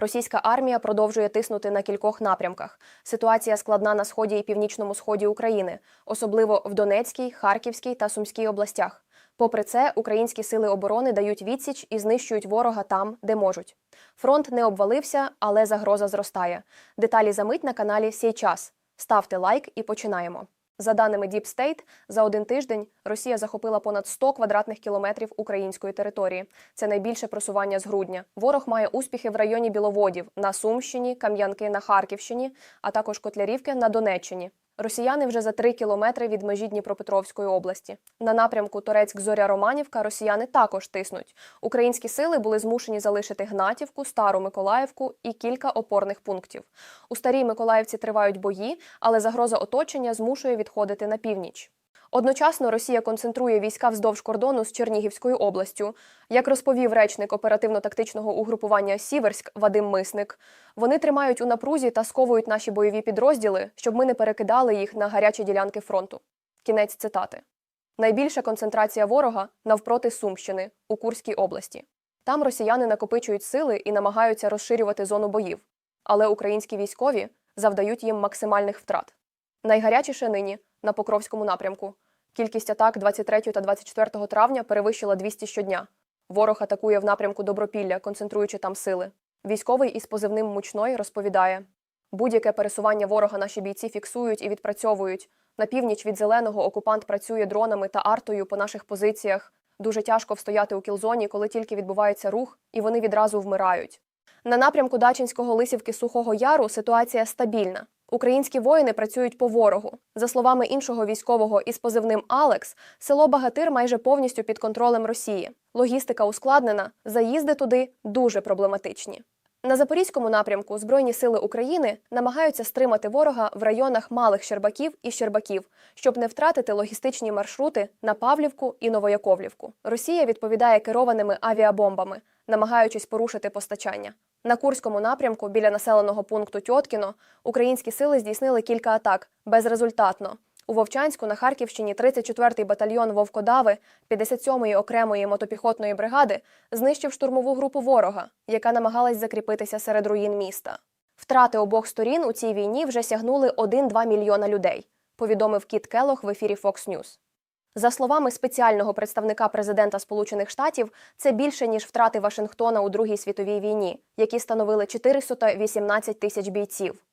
Російська армія продовжує тиснути на кількох напрямках. Ситуація складна на сході і північному сході України, особливо в Донецькій, Харківській та Сумській областях. Попри це, українські сили оборони дають відсіч і знищують ворога там, де можуть. Фронт не обвалився, але загроза зростає. Деталі за мить на каналі Сій час. Ставте лайк і починаємо. За даними Deep State, за один тиждень Росія захопила понад 100 квадратних кілометрів української території. Це найбільше просування з грудня. Ворог має успіхи в районі Біловодів на Сумщині, Кам'янки на Харківщині, а також Котлярівки на Донеччині. Росіяни вже за три кілометри від межі Дніпропетровської області. На напрямку Торецьк зоря Романівка росіяни також тиснуть. Українські сили були змушені залишити Гнатівку, Стару Миколаївку і кілька опорних пунктів. У старій Миколаївці тривають бої, але загроза оточення змушує відходити на північ. Одночасно Росія концентрує війська вздовж кордону з Чернігівською областю. Як розповів речник оперативно-тактичного угрупування Сіверськ Вадим Мисник, вони тримають у напрузі та сковують наші бойові підрозділи, щоб ми не перекидали їх на гарячі ділянки фронту. Кінець цитати. Найбільша концентрація ворога навпроти Сумщини у Курській області. Там росіяни накопичують сили і намагаються розширювати зону боїв, але українські військові завдають їм максимальних втрат. Найгарячіше нині на Покровському напрямку. Кількість атак 23 та 24 травня перевищила 200 щодня. Ворог атакує в напрямку Добропілля, концентруючи там сили. Військовий із позивним мучной розповідає: будь-яке пересування ворога наші бійці фіксують і відпрацьовують. На північ від зеленого окупант працює дронами та артою по наших позиціях. Дуже тяжко встояти у кілзоні, коли тільки відбувається рух, і вони відразу вмирають. На напрямку Дачинського Лисівки Сухого Яру ситуація стабільна. Українські воїни працюють по ворогу. За словами іншого військового із позивним Алекс, село Багатир майже повністю під контролем Росії. Логістика ускладнена, заїзди туди дуже проблематичні. На запорізькому напрямку Збройні сили України намагаються стримати ворога в районах Малих Щербаків і Щербаків, щоб не втратити логістичні маршрути на Павлівку і Новояковлівку. Росія відповідає керованими авіабомбами, намагаючись порушити постачання. На Курському напрямку біля населеного пункту Тьоткіно українські сили здійснили кілька атак безрезультатно. У Вовчанську на Харківщині 34-й батальйон Вовкодави 57-ї окремої мотопіхотної бригади знищив штурмову групу ворога, яка намагалась закріпитися серед руїн міста. Втрати обох сторін у цій війні вже сягнули 1-2 мільйона людей, повідомив Кіт Келох в ефірі Fox News. За словами спеціального представника президента Сполучених Штатів, це більше ніж втрати Вашингтона у Другій світовій війні, які становили 418 тисяч бійців.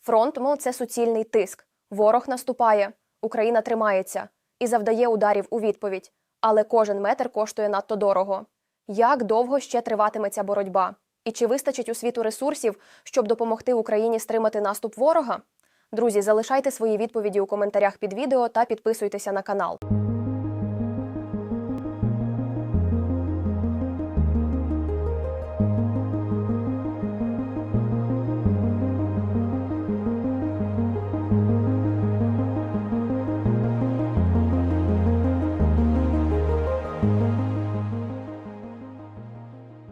Фронт, мов, це суцільний тиск. Ворог наступає, Україна тримається і завдає ударів у відповідь. Але кожен метр коштує надто дорого. Як довго ще триватиме ця боротьба? І чи вистачить у світу ресурсів, щоб допомогти Україні стримати наступ ворога? Друзі, залишайте свої відповіді у коментарях під відео та підписуйтеся на канал.